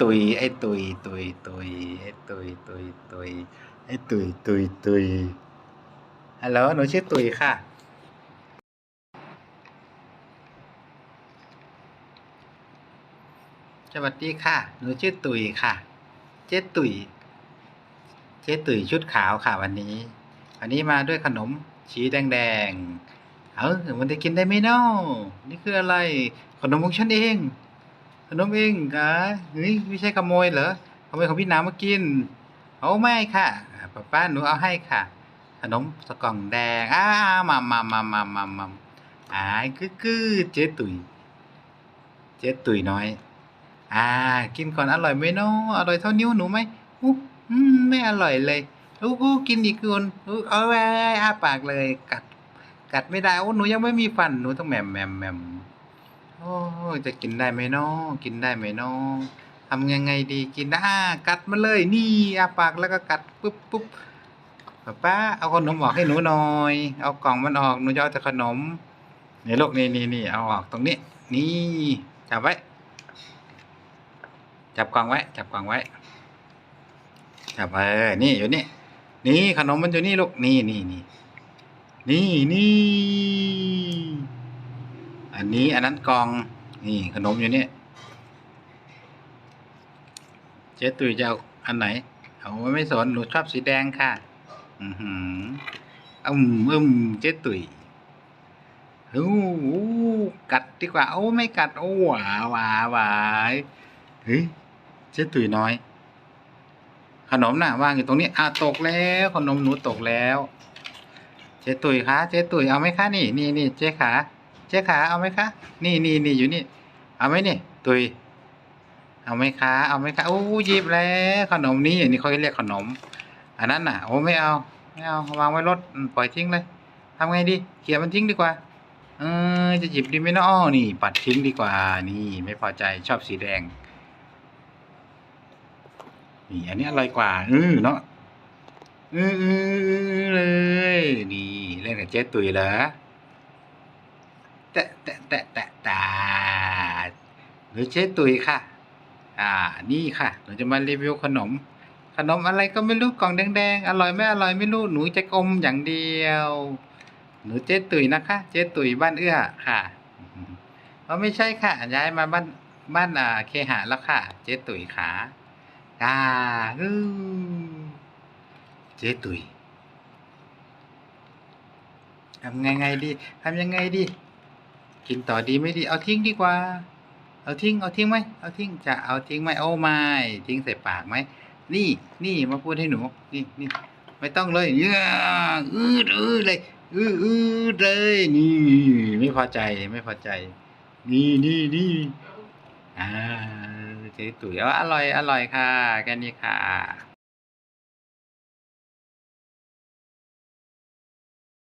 ตุยไอ้ตุยตุยตุยไอ้ตุยตุยตุยไอ้ตุยตุยตุยฮัลโหลหนูชื่อตุยค่ะ สวัสดีค่ะ หนูชื่อตุยค่ะ เจ๊ตุยเจ๊ตุยชุดขาวค่ะวันนี้ วันนี้มาด้วยขนมชีแดงๆ เออมันจะกินได้ไหมเนาะนี่คืออะไร ขนมของฉันเอง นมเองกะเฮ้ยไม่ใช่ขโมยเหรอขโมยของพี่น้ำมากินเอาไม่ค่ะป้าป้าหนูเอาให้ค่ะ ขนมสกล่องแดงอ้ามามามามามามาอ่าคือคือเจ๊ตุยเจ๊ตุยน้อย อ่า กินก่อนอร่อยไหมเนาะอร่อยเท่านิ้วหนูไหมอุ๊ยอืมไม่อร่อยเลยอู้หูกินอีกคนอู้เอาไว้อ้าปากเลยกัด กัดไม่ได้โอ้หนูยังไม่มีฟันหนูต้องแหมมแหมมแหมม อ้จะกินได้ไหมเนาะกินได้ไหมเนาะทำยังไงดีกินอ่ากัดมาเลย นี่อาปากแล้วก็กัดปุ๊บปุ๊บป้าปาเอาขนมออกให้หนูหน่อย เอากล่องมันออกหนูจะเอาแต่ขนมในี่ลูกนี่นี่นี่เอาออกตรงนี้นี่จับไว้ จับกล่องไว้ จับกล่องไว้จับเออนี่อยู่นี่นี่ขนมมันอยู่นี่ลูกนี่นี่นี่นี่นี่ อันนี้อันนั้นกองนี่ขนมอยู่นี่เจ๊ตุ๋ยจะเอาอันไหน เอาไว้ไม่สนหนูชอบสีแดงค่ะ อือหืออืมอืมเจ๊ตุ๋ยโอ้กัดดีกว่า โอ้ไม่กัด โอ้หวาหวาหวายเฮ้ยเจ๊ตุ๋ยน้อย ขนมน่ะวางอยู่ตรงนี้อะตกแล้ว ขนมหนูตกแล้ว เจ๊ตุ๋ยคะเจ๊ตุ๋ยเอาไหมคะนี่นี่นี่เจ๊ขา จ๊ขาเอาไหมคะ นี่นี่นี่อยู่นี่ เอาไหมนี่ ตุย เอาไหมคะ เอาไหมคะโอ้หยิบแล้วขนมนี้อย่างนี้เขาเรียกขนม อันนั้นน่ะ โอ้ไม่เอา ไม่เอา วางไว้รถ ปล่อยทิ้งเลยทำไงดี เขี่ยมันทิ้งดีกว่า เออ จะหยิบดีไหมเนาะอ้อนี่ ปัดทิ้งดีกว่า นี่ ไม่พอใจ ชอบสีแดง นี่ อันนี้อร่อยกว่าเออเนาะเออเออเลย นี่ เล่นกับเจ๊ตุยเหรอ แตะแตะแตะแตะตาหรือเจ๊ตุยค่ะ อ่า นี่ค่ะ หนูจะมารีวิวขนม ขนมอะไรก็ไม่รู้กล่องแดงๆ อร่อยไม่อร่อยไม่รู้ หนูจะอมอย่างเดียว หนูเจ๊ตุยนะคะ เจ๊ตุยบ้านเอื้อค่ะเพราะไม่ใช่ค่ะ ย้ายมาบ้านบ้านอ่าเคหะแล้วค่ะ เจ๊ตุยขาอ่าเจ๊ตุยทำไงไงดีทำยังไงดี กินต่อดีไม่ดี เอาทิ้งดีกว่า เอาทิ้ง เอาทิ้งไหมเอาทิ้งจะเอาทิ้งไหมโอ้ไม่ทิ้งใส่ปากไหมนี่นี่มาพูดให้หนูนี่นี่ไม่ต้องเลยเยอะอืดอืดเลยอืดอืดเลย นี่ ไม่พอใจไม่พอใจ นี่นี่นี่อ่าเจ๊ตุ๋ยอาอร่อยอร่อยค่ะแค่นี้ค่ะ